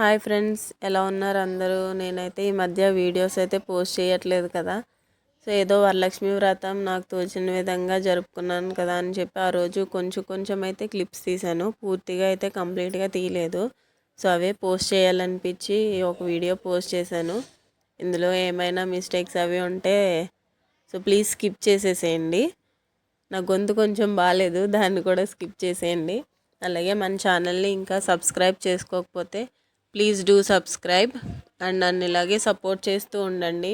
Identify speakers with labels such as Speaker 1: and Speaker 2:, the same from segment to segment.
Speaker 1: Hi friends ఎలా ఉన్నారు అందరూ? నేనైతే ఈ మధ్య వీడియోస్ అయితే పోస్ట్ చేయట్లేదు కదా. సో ఏదో వరలక్ష్మి వ్రతం నాకు తోచిన విధంగా జరుపుకున్నాను కదా అని చెప్పి ఆ రోజు కొంచెం కొంచెం అయితే క్లిప్స్ తీశాను. పూర్తిగా అయితే కంప్లీట్గా తీయలేదు. సో అవే పోస్ట్ చేయాలనిపించి ఒక వీడియో పోస్ట్ చేశాను. ఇందులో ఏమైనా మిస్టేక్స్ అవి ఉంటే సో ప్లీజ్ స్కిప్ చేసేసేయండి. నా గొంతు కొంచెం బాగాలేదు దాన్ని కూడా స్కిప్ చేసేయండి. అలాగే మన ఛానల్ని ఇంకా సబ్స్క్రైబ్ చేసుకోకపోతే ప్లీజ్ డూ సబ్స్క్రైబ్ అండ్ నన్ను ఇలాగే సపోర్ట్ చేస్తూ ఉండండి.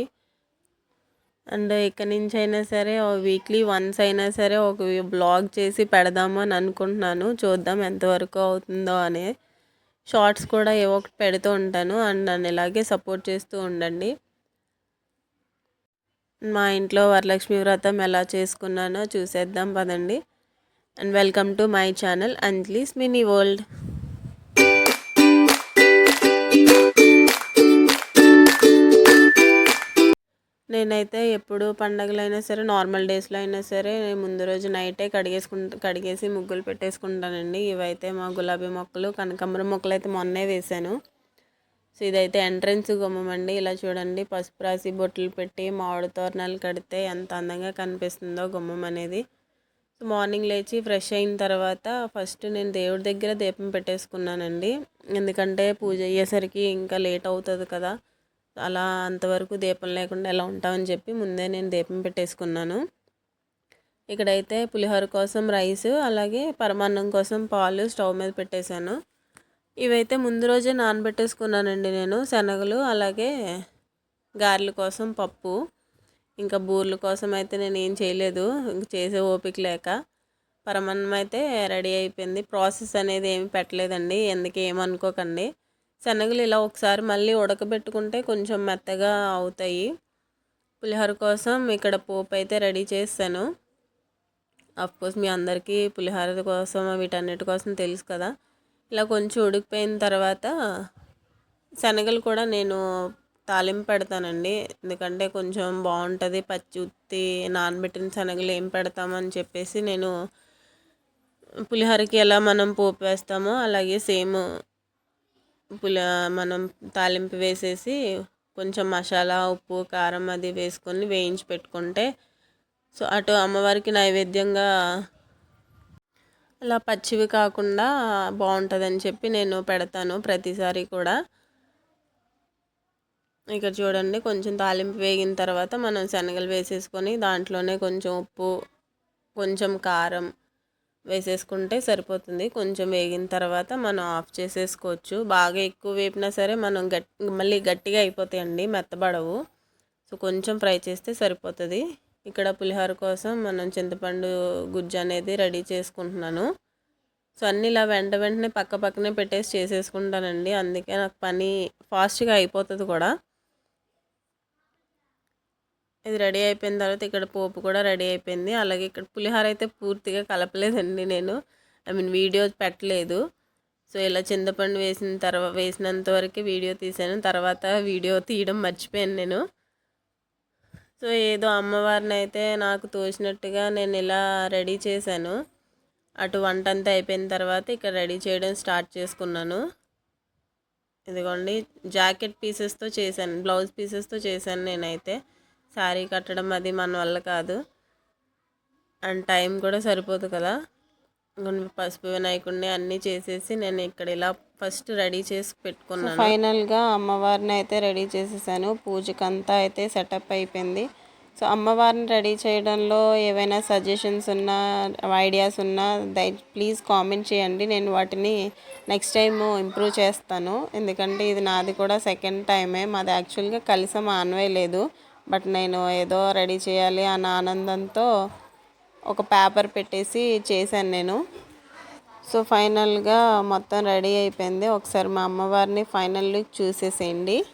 Speaker 1: అండ్ ఇక్కడి నుంచి అయినా సరే వీక్లీ వన్స్ అయినా సరే ఒక బ్లాగ్ చేసి పెడదాము అని అనుకుంటున్నాను. చూద్దాం ఎంతవరకు అవుతుందో అని షార్ట్స్ కూడా ఏవో ఒకటి పెడుతూ ఉంటాను అండ్ నన్ను ఇలాగే సపోర్ట్ చేస్తూ ఉండండి. మా ఇంట్లో వరలక్ష్మి వ్రతం ఎలా చేసుకున్నానో చూసేద్దాం పదండి. And welcome to my channel Anjali's mini world నేనైతే ఎప్పుడు పండగలైనా సరే నార్మల్ డేస్లో అయినా సరే ముందు రోజు నైటే కడిగేసుకుంటా కడిగేసి ముగ్గులు పెట్టేసుకుంటానండి. ఇవైతే మా గులాబీ మొక్కలు కనకాంబరం మొక్కలు అయితే మొన్నే వేశాను. సో ఇదైతే ఎంట్రన్స్ గుమ్మం అండి ఇలా చూడండి పసుపు రాసి బొట్లు పెట్టి మామిడి తోరణాలు కడితే ఎంత అందంగా కనిపిస్తుందో గుమ్మం అనేది. సో మార్నింగ్ లేచి ఫ్రెష్ అయిన తర్వాత ఫస్ట్ నేను దేవుడి దగ్గర దీపం పెట్టేసుకున్నానండి. ఎందుకంటే పూజ అయ్యేసరికి ఇంకా లేట్ అవుతుంది కదా. అలా అంతవరకు దీపం లేకుండా ఎలా ఉంటామని చెప్పి ముందే నేను దీపం పెట్టేసుకున్నాను. ఇక్కడైతే పులిహోర కోసం రైస్ అలాగే పరమాన్నం కోసం పాలు స్టవ్ మీద పెట్టేశాను. ఇవైతే ముందు రోజే నానబెట్టేసుకున్నానండి నేను శనగలు అలాగే గారెల కోసం పప్పు. ఇంకా బూర్ల కోసం అయితే నేను ఏం చేయలేదు చేసే ఓపిక లేక. పరమాన్నం అయితే రెడీ అయిపోయింది. ప్రాసెస్ అనేది ఏమి పెట్టలేదండి ఎందుకు ఏమనుకోకండి. శనగలు ఇలా ఒకసారి మళ్ళీ ఉడకబెట్టుకుంటే కొంచెం మెత్తగా అవుతాయి. పులిహోర కోసం ఇక్కడ పోపు అయితే రెడీ చేస్తాను కోర్స్ మీ అందరికీ పులిహోర కోసం వీటన్నిటి కోసం తెలుసు కదా. ఇలా కొంచెం ఉడికిపోయిన తర్వాత శనగలు కూడా నేను తాలింపు పెడతానండి. ఎందుకంటే కొంచెం బాగుంటుంది. పచ్చి ఉత్తి నానబెట్టిన శనగలు ఏం పెడతామని చెప్పేసి నేను పులిహోరకి ఎలా మనం పోపు వేస్తామో అలాగే సేమ్ పుల మనం తాలింపు వేసేసి కొంచెం మసాలా ఉప్పు కారం అది వేసుకొని వేయించి పెట్టుకుంటే సో అటు అమ్మవారికి నైవేద్యంగా అలా పచ్చివి కాకుండా బాగుంటుందని చెప్పి నేను పెడతాను ప్రతిసారి కూడా. ఇక్కడ చూడండి కొంచెం తాలింపు వేగిన తర్వాత మనం శనగలు వేసేసుకొని దాంట్లోనే కొంచెం ఉప్పు కొంచెం కారం వేసేసుకుంటే సరిపోతుంది. కొంచెం వేగిన తర్వాత మనం ఆఫ్ చేసేసుకోవచ్చు. బాగా ఎక్కువ వేపినా సరే మనం గట్ మళ్ళీ గట్టిగా అయిపోతాయండి మెత్తబడవు. సో కొంచెం ఫ్రై చేస్తే సరిపోతుంది. ఇక్కడ పులిహోర కోసం మనం చింతపండు గుజ్జు అనేది రెడీ చేసుకుంటున్నాను. సో అన్నీ ఇలా వెంట వెంటనే పక్క పక్కనే పెట్టేసి చేసేసుకుంటానండి. అందుకే నాకు పని ఫాస్ట్గా అయిపోతుంది కూడా. ఇది రెడీ అయిపోయిన తర్వాత ఇక్కడ పోపు కూడా రెడీ అయిపోయింది. అలాగే ఇక్కడ పులిహోర అయితే పూర్తిగా కలపలేదండి నేను. ఐ మీన్ వీడియో పెట్టలేదు. సో ఇలా చింతపండు వేసిన తర్వాత వేసినంత వరకు వీడియో తీసాను తర్వాత వీడియో తీయడం మర్చిపోయాను నేను. సో ఏదో అమ్మవారిని అయితే నాకు తోచినట్టుగా నేను ఇలా రెడీ చేశాను. అటు వంట అంతా అయిపోయిన తర్వాత ఇక్కడ రెడీ చేయడం స్టార్ట్ చేసుకున్నాను. ఇదిగోండి జాకెట్ పీసెస్తో చేశాను బ్లౌజ్ పీసెస్తో చేశాను నేనైతే. శారీ కట్టడం అది మన వల్ల కాదు. అండ్ టైం కూడా సరిపోదు కదా. పసుపు వినాయకుడిని అన్నీ చేసేసి నేను ఇక్కడ ఇలా ఫస్ట్ రెడీ చేసి పెట్టుకున్నాను. ఫైనల్గా అమ్మవారిని అయితే రెడీ చేసేసాను. పూజకంతా అయితే సెటప్ అయిపోయింది. సో అమ్మవారిని రెడీ చేయడంలో ఏవైనా సజెషన్స్ ఉన్నా ఐడియాస్ ఉన్నా దయ ప్లీజ్ కామెంట్ చేయండి. నేను వాటిని నెక్స్ట్ టైం ఇంప్రూవ్ చేస్తాను. ఎందుకంటే ఇది నాది కూడా సెకండ్ టైమే. మాది యాక్చువల్గా కలిసి ఆన్వే లేదు. బట్ నేను ఏదో రెడీ చేయాలి అన్న ఆనందంతో ఒక పేపర్ పెట్టేసి చేశాను నేను. సో ఫైనల్గా మొత్తం రెడీ అయిపోయింది. ఒకసారి మా అమ్మవారిని ఫైనల్ లుక్ చూసేసేయండి.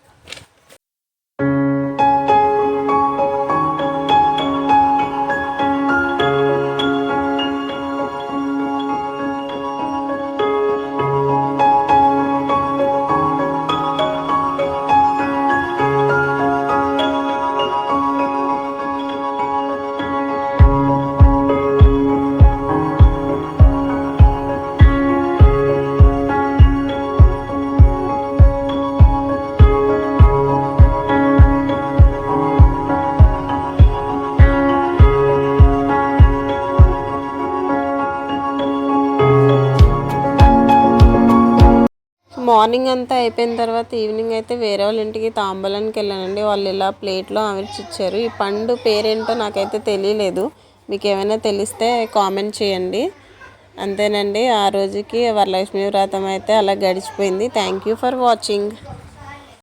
Speaker 1: మార్నింగ్ అంతా అయిపోయిన తర్వాత ఈవినింగ్ అయితే వేరే వాళ్ళ ఇంటికి తాంబూలానికి వెళ్ళానండి. వాళ్ళు ఇలా ప్లేట్లో అమర్చి ఈ పండు పేరేంటో నాకైతే తెలియలేదు. మీకు ఏమైనా తెలిస్తే కామెంట్ చేయండి. అంతేనండి. ఆ రోజుకి వరలక్ష్మి వ్రతం అయితే అలా గడిచిపోయింది. Thank you for watching